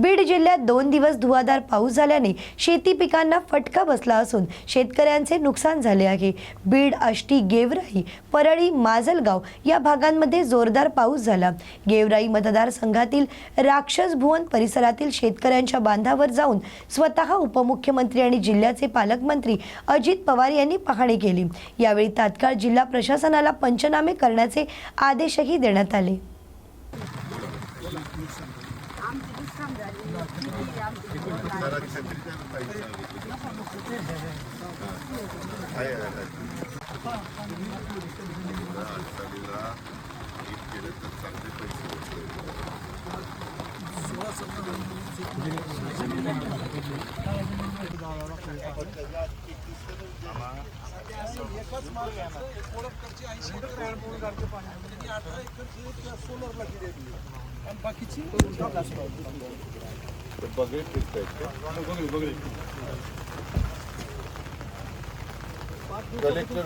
बीड जिल्ह्यात दोन दिवस धुवाधार पाऊस झाल्याने शेती पिकांना फटका बसला असून शेतकऱ्यांचे नुकसान झाले आहे. बीड आष्टी गेवराई परळी माजलगाव या भागांमध्ये जोरदार पाऊस झाला. गेवराई मतदारसंघातील राक्षस भुवन परिसरातील शेतकऱ्यांच्या बांधावर जाऊन स्वतः उपमुख्यमंत्री आणि जिल्ह्याचे पालकमंत्री अजित पवार यांनी पाहणी केली. यावेळी तात्काळ जिल्हा प्रशासनाला पंचनामे करण्याचे आदेशही देण्यात आले. बघेल कलेक्टर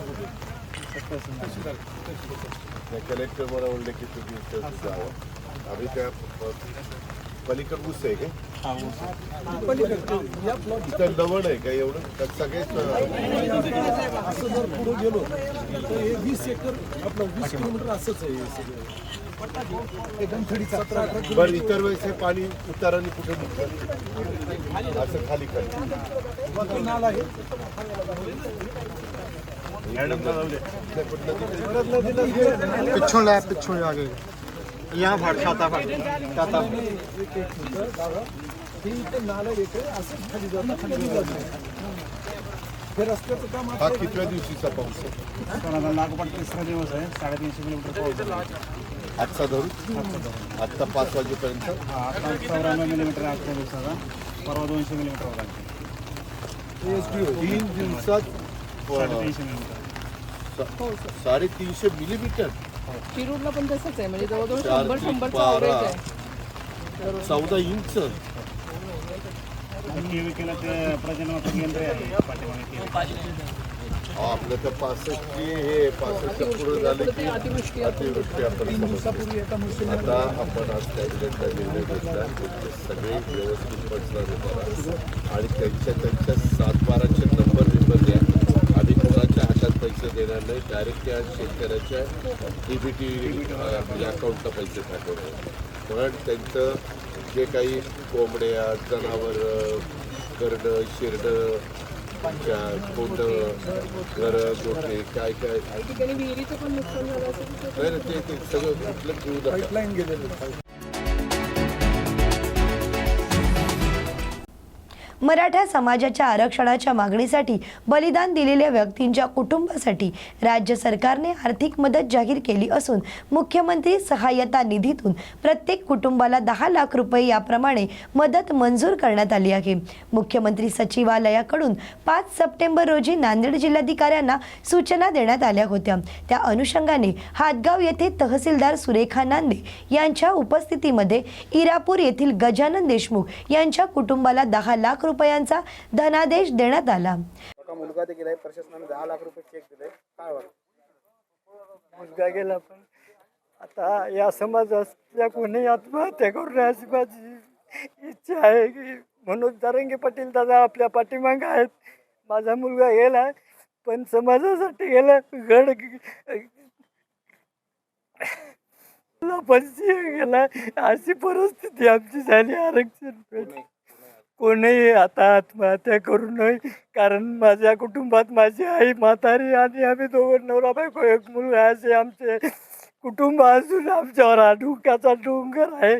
कलेक्टर मला म्हणले की तुम्ही जावं. आम्ही त्या पलीकड ऊस आहे का? लवण आहे का एवढं? का सगळेच असं जर पुढे गेलो तर हे वीस एकर आपलं वीस किलोमीटर असंच आहे सगळं. बरं इतर वेळेस हे पाणी उताराने कुठे निघतं? असं खाली नाला आहे. पिछों लै पिछों आगे यहाँ फाड़ छाता फाड़ छाता हे कितव्या दिवशीचा पाऊस आहे? लागोपाठ तिसरा दिवस आहे साडेतीनशे किलोमीटर पाऊस. आजचा धरून? आत्ता पाच वाजेपर्यंत? हा आता चौऱ्याण्णव मिलीमीटर आजच्या दिवसाचा परवा दोनशे मिलीमीटर होता तीन दिवसात साडेतीनशे मिलीमीटर. सा- साडेतीनशे मिलीमीटर शिरूरला पण तसंच आहे म्हणजे जवळजवळ चार शंभर शंभरचा बारा. आहे. चौदा इंच आणि केवी केलं ते प्रजननाचं केंद्र आहे पाठीमागे केवी. हा, आपलं तर पासष्ट हे पासष्टच्या पुढे झाले की अतिवृष्टी अतिवृष्टी आपण समजतो. आता आपण आज कॅबिनेटचा निर्णय घेतला ते सगळे व्यवस्थित करा आणि त्यांच्या त्यांच्या सातबाराचे नंबर बिंबर द्या पैसे देणार नाही डायरेक्ट त्या शेतकऱ्याच्या डीबीटी म्हणजे अकाउंटला पैसे टाकवणार पण त्यांचं जे काही कोंबड्या जनावर करडं शिरडं कोंड घरं गोठे काय काय. नाही, ते सगळं कुठलं घेऊ मराठा समाजाच्या आरक्षणाच्या मागणीसाठी बलिदान दिलेल्या व्यक्तींच्या कुटुंबासाठी राज्य सरकारने आर्थिक मदत जाहीर केली असून मुख्यमंत्री सहाय्यता निधीतून प्रत्येक कुटुंबाला दहा लाख रुपये याप्रमाणे मदत मंजूर करण्यात आली आहे. मुख्यमंत्री सचिवालयाकडून पाच सप्टेंबर रोजी नांदेड जिल्हाधिकाऱ्यांना सूचना देण्यात आल्या होत्या. त्या अनुषंगाने हातगाव येथे तहसीलदार सुरेखा नांदे यांच्या उपस्थितीमध्ये इरापूर येथील गजानन देशमुख यांच्या कुटुंबाला दहा लाख रुपयांचा धनादेश देण्यात आला. मुलगा ते गेलाय प्रशासनाने दहा लाख रुपये चेक दिले. काय वाटतं? मुलगा गेला पण आता या समाजातल्या कोणी आत्महत्या करून अशी माझी इच्छा आहे की म्हणून तरंगी पाटील दादा आपल्या पाठीमागं आहेत. माझा मुलगा गेला पण समाजासाठी गेला गड पण गेला. अशी परिस्थिती आमची झाली आरक्षण पेट कोणीही आता आत्महत्या करू नये. कारण माझ्या कुटुंबात माझी आई म्हातारी आणि आम्ही दोघं नवरा बायको एक मुलगा असे आमचे कुटुंब असून आमच्यावर हा डोक्याचा डोंगर आहे.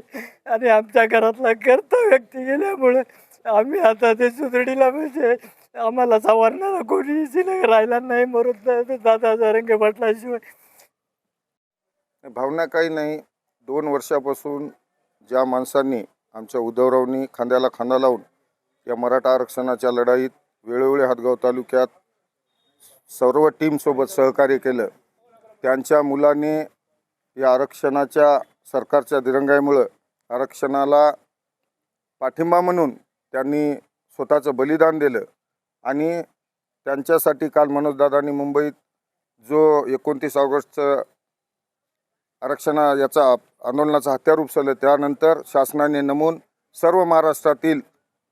आणि आमच्या घरातला कर्ता व्यक्ती गेल्यामुळे आम्ही आता ते सुदडीला म्हणजे आम्हाला सावरणारा कोणी शिल्लक राहिला नाही. मरून दादा जरंगे म्हटल्याशिवाय भावना काही नाही. दोन वर्षापासून ज्या माणसांनी आमच्या उद्धवरावनी खांद्याला खांदा लावून या मराठा आरक्षणाच्या लढाईत वेळोवेळी हातगाव तालुक्यात सर्व टीमसोबत सहकार्य केलं. त्यांच्या मुलाने या आरक्षणाच्या सरकारच्या दिरंगाईमुळं आरक्षणाला पाठिंबा म्हणून त्यांनी स्वतःचं बलिदान दिलं आणि त्यांच्यासाठी काल मनोजदादांनी मुंबईत जो एकोणतीस ऑगस्टचं आरक्षणा याचा आंदोलनाचं हत्यार उपसलं त्यानंतर शासनाने नमून सर्व महाराष्ट्रातील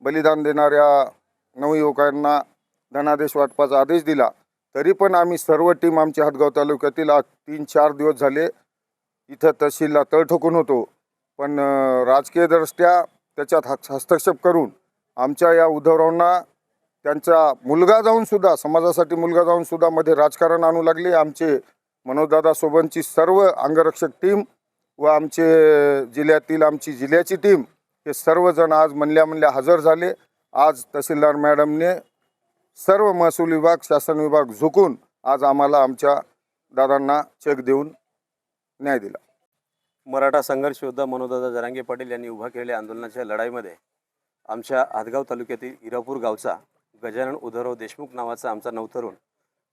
बलिदान देणाऱ्या नवयुवकांना धनादेश वाटपाचा आदेश दिला. तरी पण आम्ही सर्व टीम आमची हातगाव तालुक्यातील आज तीन चार दिवस झाले इथं तहसीलला तळ ठोकून होतो. पण राजकीयदृष्ट्या त्याच्यात हस्त- हस्तक्षेप करून आमच्या या उद्धवरावांना त्यांचा मुलगा जाऊनसुद्धा समाजासाठी मुलगा जाऊनसुद्धा मध्ये राजकारण आणू लागले. आमचे मनोजदादा सोबतची सर्व अंगरक्षक टीम व आमचे जिल्ह्यातील आमची जिल्ह्याची टीम हे सर्वजण आज म्हणल्या म्हणल्या हजर झाले. आज तहसीलदार मॅडमने सर्व महसूल विभाग शासन विभाग झुकून आज आम्हाला आमच्या दादांना चेक देऊन न्याय दिला. मराठा संघर्ष योद्धा मनोदादा जरांगे पाटील यांनी उभा केलेल्या आंदोलनाच्या लढाईमध्ये आमच्या हातगाव तालुक्यातील इरापूर गावचा गजानन उद्धवराव देशमुख नावाचा आमचा नवतरुण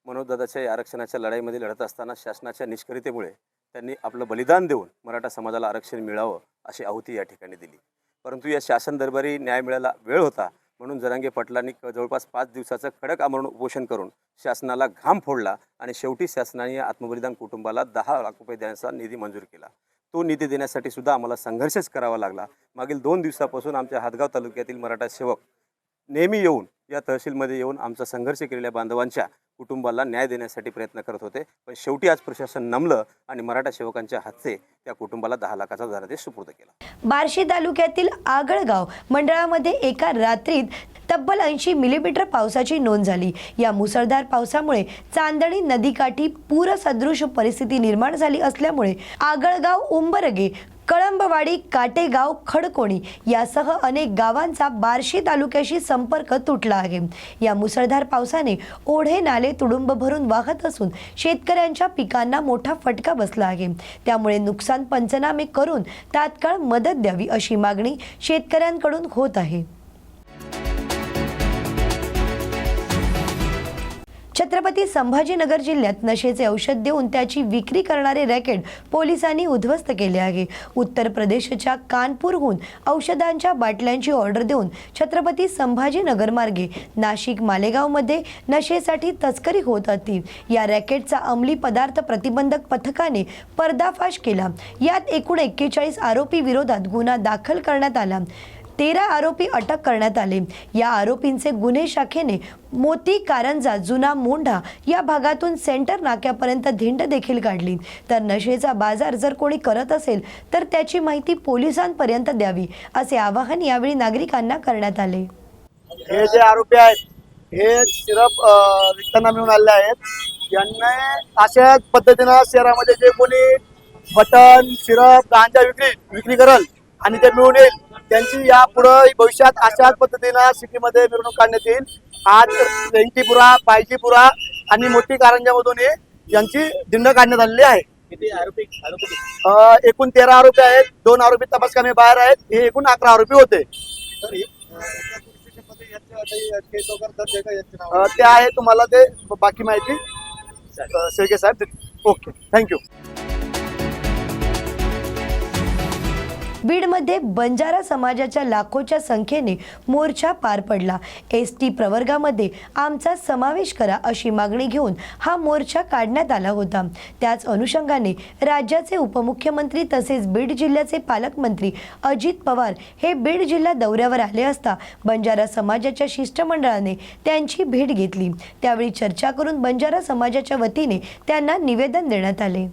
मनोजदादाच्या या आरक्षणाच्या लढाईमध्ये लढत असताना शासनाच्या निष्क्रियतेमुळे त्यांनी आपलं बलिदान देऊन मराठा समाजाला आरक्षण मिळावं अशी आहुती या ठिकाणी दिली. परंतु या शासन दरबारी न्याय मिळायला वेळ होता. म्हणून जरांगे पाटलांनी जवळपास पाच दिवसाचं खडक आमरण उपोषण करून शासनाला घाम फोडला आणि शेवटी शासनाने या आत्मबलिदान कुटुंबाला दहा लाख रुपये देण्याचा निधी मंजूर केला. तो निधी देण्यासाठी सुद्धा आम्हाला संघर्षच करावा लागला. मागील दोन दिवसापासून आमच्या हातगाव तालुक्यातील मराठा सेवक नेहमी येऊन या तहसीलमध्ये येऊन आमचा संघर्ष केलेल्या बांधवांच्या कुटुंबाला न्याय देण्यासाठी प्रयत्न करत होते. पण शेवटी आज प्रशासन नमलं आणि मराठा सेवकांच्या हातचे त्या कुटुंबाला दहा लाखाचा धनादेश सुपूर्द केला. बार्शी तालुक्यातील आगळगाव मंडळामध्ये एका रात्रीत तब्बल ऐंशी मिलीमीटर पावसाची नोंद झाली. या मुसळधार पावसामुळे चांदणी नदीकाठी पूरसदृश परिस्थिती निर्माण झाली असल्यामुळे आगळगाव उंबरगे कळंबवाडी काटेगाव खडकोणी यासह अनेक गावांचा बार्शी तालुक्याशी संपर्क तुटला आहे. या मुसळधार पावसाने ओढे नाले तुडुंब भरून वाहत असून शेतकऱ्यांच्या पिकांना मोठा फटका बसला आहे. त्यामुळे नुकसान पंचनामे करून तात्काळ मदत द्यावी अशी मागणी शेतकऱ्यांकडून होत आहे. छत्रपती संभाजीनगर जिल्ह्यात नशेचे औषध देऊन त्याची विक्री करणारे रॅकेट पोलिसांनी उद्ध्वस्त केले आहे. उत्तर प्रदेशच्या कानपूरहून औषधांच्या बाटल्यांची ऑर्डर देऊन छत्रपती संभाजीनगर मार्गे नाशिक मालेगावमध्ये नशेसाठी तस्करी होत होती या रॅकेटचा अंमली पदार्थ प्रतिबंधक पथकाने पर्दाफाश केला. यात एकूण एक्केचाळीस आरोपी विरोधात गुन्हा दाखल करण्यात आला. तेरा आरोपी अटक करण्यात आले. या आरोपींचे गुन्हे शाखेने मोती कारंजा जुना मोंढा या भागातून सेंटर नाक्यापर्यंत धिंड देखील काढली. तर नशेचा बाजार जर कोणी करत असेल तर त्याची माहिती पोलिसांपर्यंत द्यावी असे आवाहन यावेळी नागरिकांना करण्यात आले. हे जे आरोपी आहेत हे सिरप विकताना मिळून आले आहेत. यांना अशाच पद्धतीनं शहरामध्ये जे कोणी बटन सिरप गांजा विक्री विक्री करल आणि ते मिळून येईल त्यांची या पुढं भविष्यात अशाच पद्धतीनं सिटीमध्ये मिरवणूक काढण्यात येईल. आज वेंकीपुरा पायजीपुरा आणि मोठी कारंजामधून यांची दिंड काढण्यात आलेली आहे. एकूण तेरा आरोपी आहेत. दोन आरोपी तपासकामी बाहेर आहेत. हे एकूण अकरा आरोपी होते. ते आहे तुम्हाला ते बाकी माहिती. शेळके साहेब ओके. थँक्यू बीडमध्ये बंजारा समाजाच्या लाखोच्या संख्येने मोर्चा पार पडला. एस टी प्रवर्गामध्ये आमचा समावेश करा अशी मागणी घेऊन हा मोर्चा काढण्यात आला होता. त्याच अनुषंगाने राज्याचे उपमुख्यमंत्री तसेच बीड जिल्ह्याचे पालकमंत्री अजित पवार हे बीड जिल्हा दौऱ्यावर आले असता बंजारा समाजाच्या शिष्टमंडळाने त्यांची भेट घेतली. त्यावेळी चर्चा करून बंजारा समाजाच्या वतीने त्यांना निवेदन देण्यात आले.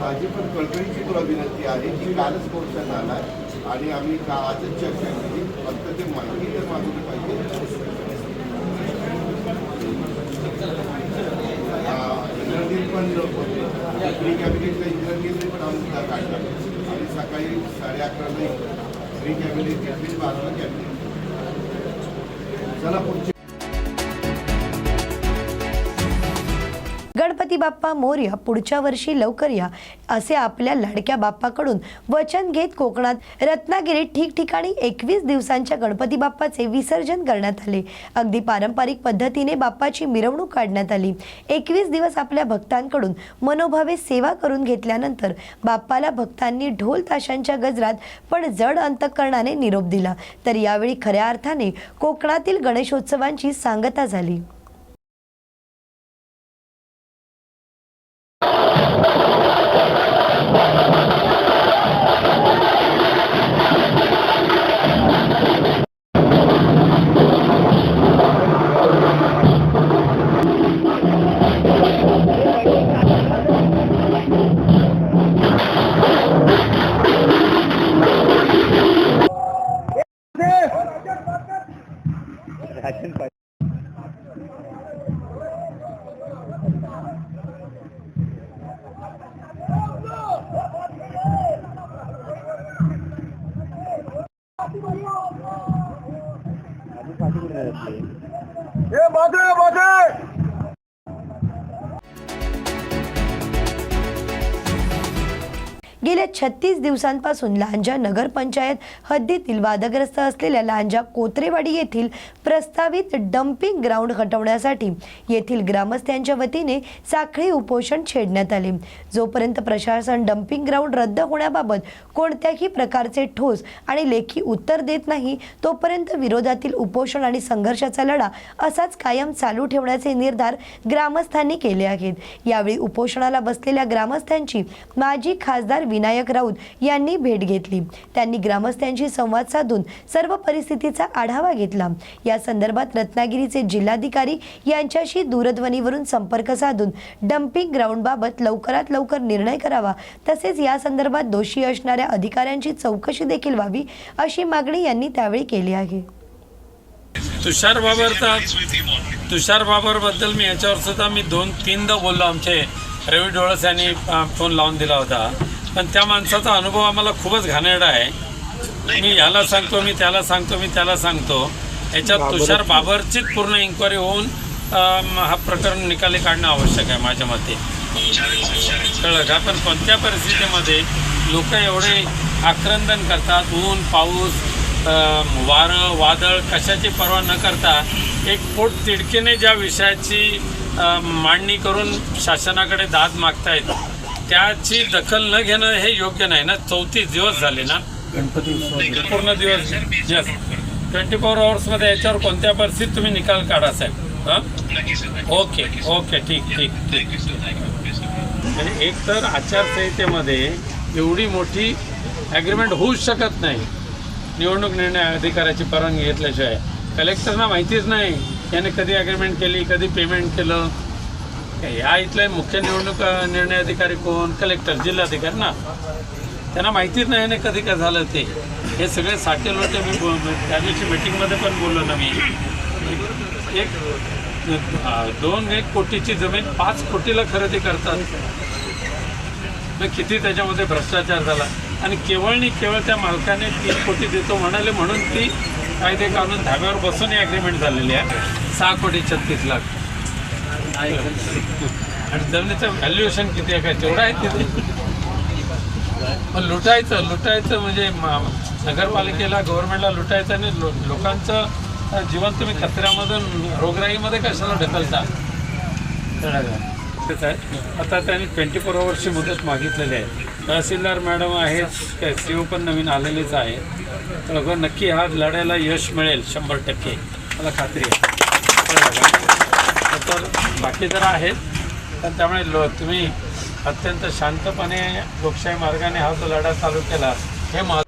माझी पण कळकळीची तुला विनंती आहे की कालच मोर्चा झाला आणि आम्ही का आजच चर्चा केली फक्त ते माहिती तर मागवली पाहिजे. इंद्रनील पण प्री कॅबिनेटला इंग्रजी पण आमचा काढला. आणि सकाळी साडे अकराला प्री कॅबिनेट घेतली बाराला कॅबिनेट. चला पुढची बाप्पा मोर्या पुढच्या वर्षी लवकर या असे आपल्या लाडक्या बाप्पाकडून वचन घेत कोकणात रत्नागिरीत ठिकठिकाणी एकवीस दिवसांच्या गणपती बाप्पाचे विसर्जन करण्यात आले. अगदी पारंपरिक पद्धतीने बाप्पाची मिरवणूक काढण्यात आली. एकवीस दिवस आपल्या भक्तांकडून मनोभावे सेवा करून घेतल्यानंतर बाप्पाला भक्तांनी ढोल ताशांच्या गजरात पण जड अंतकरणाने निरोप दिला. तर यावेळी खऱ्या अर्थाने कोकणातील गणेशोत्सवांची सांगता झाली. એ બાજુ બાજુ गेल्या छत्तीस दिवसांपासून लांजा नगरपंचायत हद्दीतील वादग्रस्त असलेल्या लांजा कोत्रेवाडी येथील प्रस्तावित डम्पिंग ग्राउंड हटवण्यासाठी येथील ग्रामस्थांच्या वतीने साखळी उपोषण छेडण्यात आले. जोपर्यंत प्रशासन डम्पिंग ग्राउंड रद्द होण्याबाबत कोणत्याही प्रकारचे ठोस आणि लेखी उत्तर देत नाही तोपर्यंत विरोधातील उपोषण आणि संघर्षाचा लढा असाच कायम चालू ठेवण्याचे निर्धार ग्रामस्थांनी केले आहेत. यावेळी उपोषणाला बसलेल्या ग्रामस्थांची माजी खासदार वि. विनायक राऊत यांनी भेट घेतली. त्यांनी ग्रामस्थांशी संवाद साधून सर्व परिस्थितीचा आढावा घेतला. या संदर्भात रत्नागिरीचे जिल्हाधिकारी यांच्याशी दूरध्वनीवरून संपर्क साधून डम्पिंग ग्राउंडबाबत लवकरात लवकर निर्णय करावा. तसेच या संदर्भात दोषी असणाऱ्या अधिकाऱ्यांची चौकशी देखील व्हावी अशी मागणी यांनी त्यावेळी केली आहे. तुषार बाबरचा तुषार बाबरबद्दल मी याच्यावर सुद्धा मी दोन तीनदा बोललो. आमचे रवी डोळस यांनी फोन लावून दिला होता. पण त्या माणसाचा अनुभव आम्हाला खूपच घाणेरडा आहे. मी याला सांगतो मी त्याला सांगतो मी त्याला सांगतो. याच्यात तुषार बाबरचीच पूर्ण इन्क्वायरी होऊन हा प्रकरण निकाली काढणं आवश्यक आहे माझ्या मते. कळलं का? पण कोणत्या परिस्थितीमध्ये लोक एवढे आक्रंदन करतात ऊन पाऊस वारं वादळ कशाची पर्वा न करता एक पोट तिडकीने ज्या विषयाची मांडणी करून शासनाकडे दाद मागतायत त्याची दखल न घेणं हे योग्य नाही ना. चौतीस दिवस झाले ना. पूर्ण दिवस. यस ट्वेंटी फोर आवर्समध्ये याच्यावर कोणत्या परिस्थितीत तुम्ही निकाल काढा साहेब? हां? ओके ओके ठीक ठीक ठीक. म्हणजे एक तर आचारसंहितेमध्ये एवढी मोठी ॲग्रीमेंट होऊच शकत नाही. निवडणूक निर्णय अधिकाऱ्याची परवानगी घेतल्याशिवाय. कलेक्टरना माहितीच नाही. याने कधी ॲग्रीमेंट केली कधी पेमेंट केलं. या इथले मुख्य निवडणूक निर्णय अधिकारी कोण? कलेक्टर जिल्हाधिकारी ना? त्यांना माहितीच नाही ना कधी काय झालं ते. हे सगळे साठे लोटे मी बोल त्या दिवशी मीटिंगमध्ये पण बोललो ना मी. एक दोन एक कोटीची जमीन पाच कोटीला खरेदी करतात. मग किती त्याच्यामध्ये भ्रष्टाचार झाला? आणि केवळ आणि केवळ त्या मालकाने तीन कोटी देतो म्हणाले म्हणून ती कायदे कानून धाब्यावर बसून ॲग्रीमेंट झालेली आहे. सहा कोटी छत्तीस लाख. आणि जमिनीचं व्हॅल्युएशन किती आहे? काय तेवढं आहे तिथे? पण लुटायचं लुटायचं म्हणजे म- नगरपालिकेला गव्हर्नमेंटला लुटायचं आणि लो लोकांचं जीवन तुम्ही कचऱ्यामधून रोगराईमध्ये कशाला ढकलता? तेच आहे. आता त्यांनी ट्वेंटी फोर आवर्सची मुदत मागितलेली आहे. तहसीलदार मॅडम आहेत काय सी ओ पण नवीन आलेलेच आहे. तर अगं नक्की हा लढायला यश मिळेल शंभर टक्के. मला खात्री आहे. तर बाकी जरा आहेत. तर त्यामुळे लो तुम्ही अत्यंत शांतपणे लोकशाही मार्गाने हा जो लढा चालू केला हे महत्त्वाचं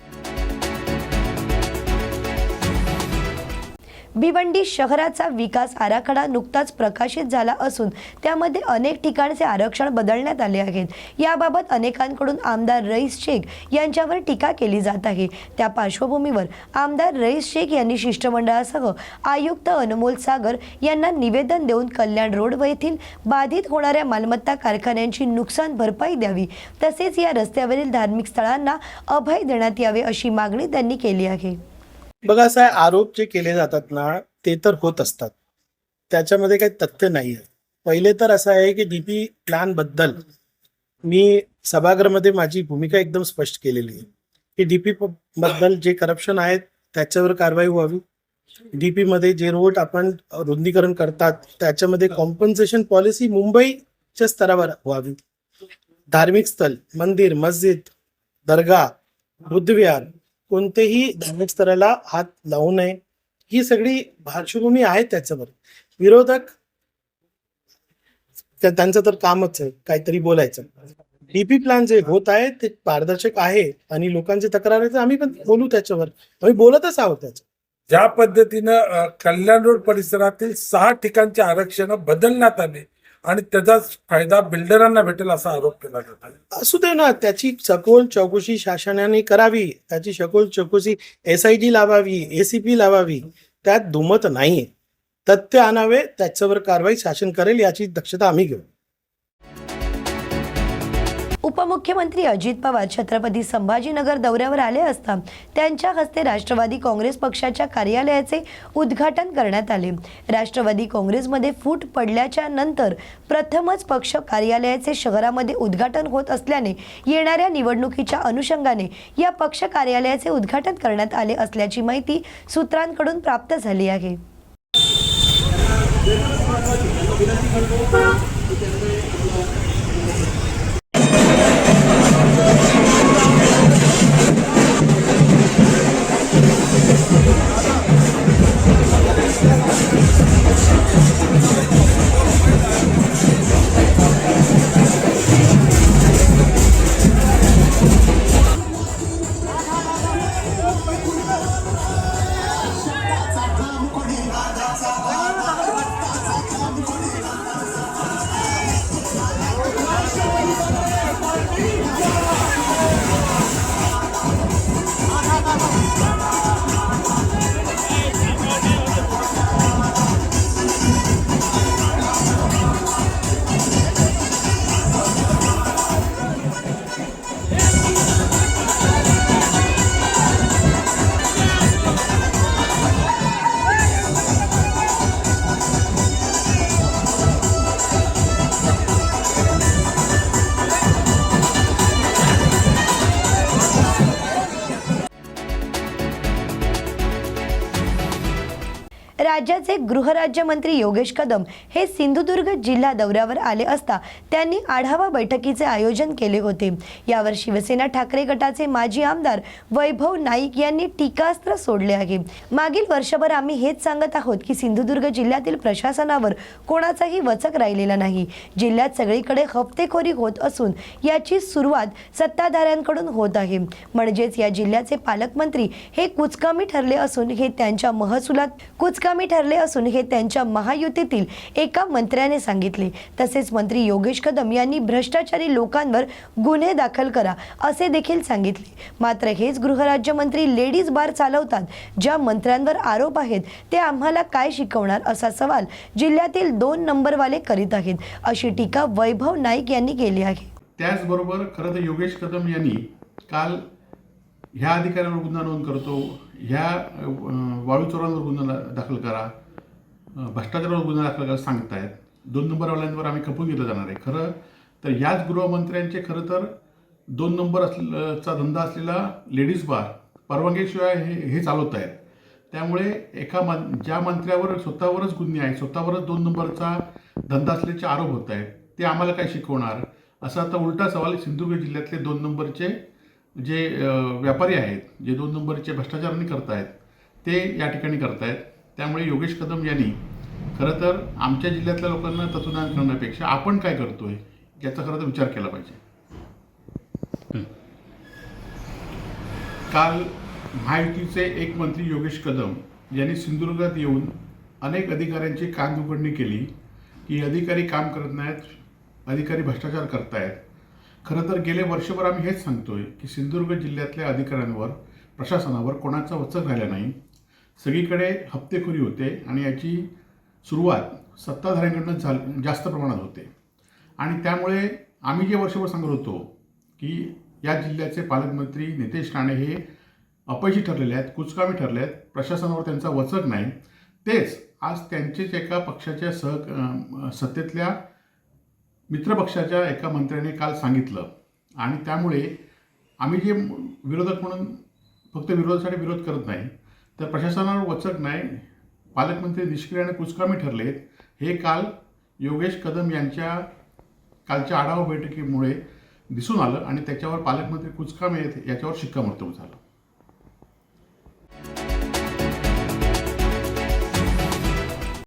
भिवंडी शहराचा विकास आराखडा नुकताच प्रकाशित झाला असून त्यामध्ये अनेक ठिकाणचे आरक्षण बदलण्यात आले आहेत. याबाबत अनेकांकडून आमदार रईस शेख यांच्यावर टीका केली जात आहे. त्या पार्श्वभूमीवर आमदार रईस शेख यांनी शिष्टमंडळासह आयुक्त अनमोल सागर यांना निवेदन देऊन कल्याण रोड व येथील बाधित होणाऱ्या मालमत्ता कारखान्यांची नुकसान भरपाई द्यावी. तसेच या रस्त्यावरील धार्मिक स्थळांना अभय देण्यात यावे अशी मागणी त्यांनी केली आहे. बघा असं आहे, आरोप जे केले जातात ना ते तर होत असतात. त्याच्यामध्ये काही तथ्य नाही आहे पहिले तर असं आहे की डीपी प्लॅनबद्दल मी सभागृहामध्ये माझी भूमिका एकदम स्पष्ट केलेली आहे. की डीपी बद्दल जे करप्शन आहेत त्याच्यावर कारवाई व्हावी. डीपी मध्ये जे रोड आपण रुंदीकरण करतात त्याच्यामध्ये कॉम्पन्सेशन पॉलिसी मुंबईच्या स्तरावर व्हावी. धार्मिक स्थळ मंदिर मस्जिद दर्गा बुद्धविहार कोणतेही धार्मिक स्तराला हात लावू नये. ही सगळी पार्श्वभूमी आहे त्याच्यावर. विरोधक त्यांचं तर कामच आहे काहीतरी बोलायचं. डीपी प्लॅन जे होत आहे ते पारदर्शक आहे आणि लोकांची तक्रार आहे तर आम्ही पण बोलू त्याच्यावर. आम्ही बोलतच आहोत त्याच्या ज्या पद्धतीनं कल्याण रोड परिसरातील सहा ठिकाणचे आरक्षण बदलण्यात आले आणि त्याचाच फायदा बिल्डरांना भेटेल असा आरोप केला जातो असू दे ना त्याची सखोल चौकशी शासनाने करावी त्याची सखोल चौकशी एस आय डी लावावी एसीपी लावावी त्यात दुमत नाहीये. तथ्य आणावे त्याच्यावर कारवाई शासन करेल याची दक्षता आम्ही घेऊ. उपमुख्यमंत्री अजित पवार छत्रपती संभाजीनगर दौऱ्यावर आले असता त्यांच्या हस्ते राष्ट्रवादी काँग्रेस पक्षाच्या कार्यालयाचे उद्घाटन करण्यात आले. राष्ट्रवादी काँग्रेसमध्ये फूट पडल्याच्या नंतर प्रथमच पक्ष कार्यालयाचे शहरामध्ये उद्घाटन होत असल्याने येणाऱ्या निवडणुकीच्या अनुषंगाने या पक्ष कार्यालयाचे उद्घाटन करण्यात आले असल्याची माहिती सूत्रांकडून प्राप्त झाली आहे. राज्याचे गृहराज्यमंत्री योगेश कदम हे सिंधुदुर्ग जिल्हा दौऱ्यावर आले असता त्यांनी आढावा बैठकीचे आयोजन केले होते. यावर शिवसेना ठाकरे गटाचे माजी आमदार वैभव नाईक यांनी टीकास्त्र सोडले आहे. मागील वर्षभर आम्ही हेच सांगत आहोत की सिंधुदुर्ग जिल्ह्यातील प्रशासनावर कोणाचाही वचक राहिलेला नाही. जिल्ह्यात सगळीकडे हप्तेखोरी होत असून याची सुरुवात सत्ताधाऱ्यांकडून होत आहे. म्हणजेच या जिल्ह्याचे पालकमंत्री हे कुचकामी ठरले असून हे त्यांच्या महसुलात कुचकामी ठर ठरले असून हे त्यांच्या महायुतीतील एका मंत्र्याने सांगितले. तसेच मंत्री योगेश कदम यांनी भ्रष्टाचारी लोकांवर गुन्हे दाखल करा असे देखील सांगितले. मात्र हेच गृहराज्यमंत्री लेडीज बार चालवतात ज्या मंत्र्यांवर आरोप आहेत ते आम्हाला काय शिकवणार असा सवाल जिल्ह्यातील दोन नंबरवाले करीत आहेत अशी टीका वैभव नाईक यांनी केली आहे. त्याचबरोबर खरं तर योगेश कदम यांनी काल ह्या अधिकाऱ्यांवर गुन्हा नोंद करतो ह्या वाळू वाळूचोरांवर गुन्हा दाखल करा. भ्रष्टाचारावर गुन्हा दाखल करा सांगतायत. दोन नंबरवाल्यांवर आम्ही खपून घेतलं जाणार आहे. खरं तर याच गृहमंत्र्यांचे खरं तर दोन नंबर असलेचा धंदा असलेला लेडीज बार परवानगीशिवाय हे हे चालवत आहेत त्यामुळे एका मं ज्या मंत्र्यावर स्वतःवरच गुन्हे आहेत स्वतःवरच दोन नंबरचा धंदा असल्याचे आरोप होत आहेत ते आम्हाला काय शिकवणार? असा आता उलटा सवाल सिंधुदुर्ग जिल्ह्यातले दोन नंबरचे जे व्यापारी आहेत जे दोन नंबरचे भ्रष्टाचारांनी करतायत ते या ठिकाणी करतायत. त्यामुळे योगेश कदम यांनी खरं तर आमच्या जिल्ह्यातल्या लोकांना तत्वज्ञान करण्यापेक्षा आपण काय करतोय याचा खरं तर विचार केला पाहिजे. काल महायुतीचे एक मंत्री योगेश कदम यांनी सिंधुदुर्गात येऊन अनेक अधिकाऱ्यांची कानउघडणी केली की अधिकारी काम करत नाहीत अधिकारी भ्रष्टाचार करतायत. खरं तर गेले वर्षभर आम्ही हेच सांगतोय की सिंधुदुर्ग जिल्ह्यातल्या अधिकाऱ्यांवर प्रशासनावर कोणाचा वचक राहिला नाही. सगळीकडे हप्तेखोरी होते आणि याची सुरुवात सत्ताधाऱ्यांकडनं झाल जास्त प्रमाणात होते. आणि त्यामुळे आम्ही जे वर्षभर सांगत होतो की या जिल्ह्याचे पालकमंत्री नितेश राणे हे अपयशी ठरलेले आहेत कुचकामी ठरले आहेत प्रशासनावर त्यांचा वचक नाही. तेच आज त्यांचेच एका पक्षाच्या सह सत्तेतल्या मित्रपक्षाच्या एका मंत्र्याने काल सांगितलं. आणि त्यामुळे आम्ही जे विरोधक म्हणून फक्त विरोधासाठी विरोध करत नाही तर प्रशासनावर वचक नाही पालकमंत्री निष्क्रिय आणि कुचकामी ठरलेत हे काल योगेश कदम यांच्या कालच्या आढावा बैठकीमुळे दिसून आलं आणि त्याच्यावर पालकमंत्री कुचकामी आहेत याच्यावर शिक्कामोर्तब झालं.